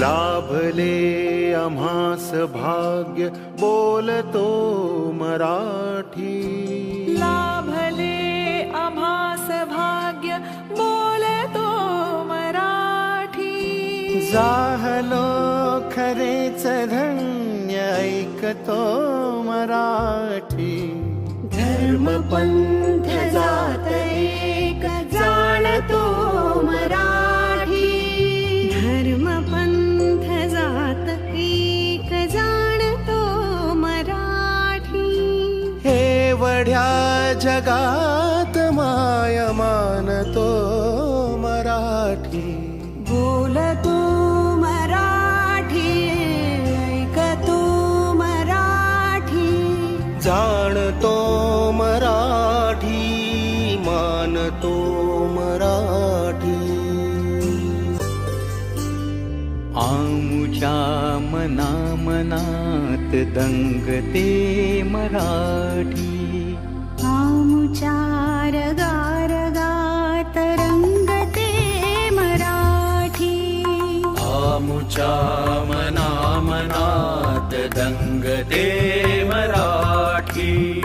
लाभले आम्हास भाग्य बोलतो मराठी। लाभले आम्हास भाग्य बोलतो मराठी। जाहलो खरेच धन्य ऐकतो मराठी। धर्मपंथ वढ्या जगात माय मानतो मराठी. बोलतो मराठी ऐकतो मराठी. जाणतो मराठी मानतो मराठी. आमुच्या मना मनात दंगते मराठी रंगते मराठी। आमुच्या मना मनात दंगते मराठी।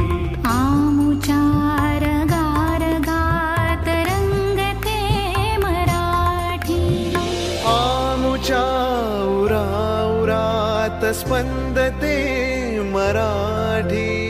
आमुचार गारगात रंगते मराठी। आमुच्या उरा उरात स्पंदते मराठी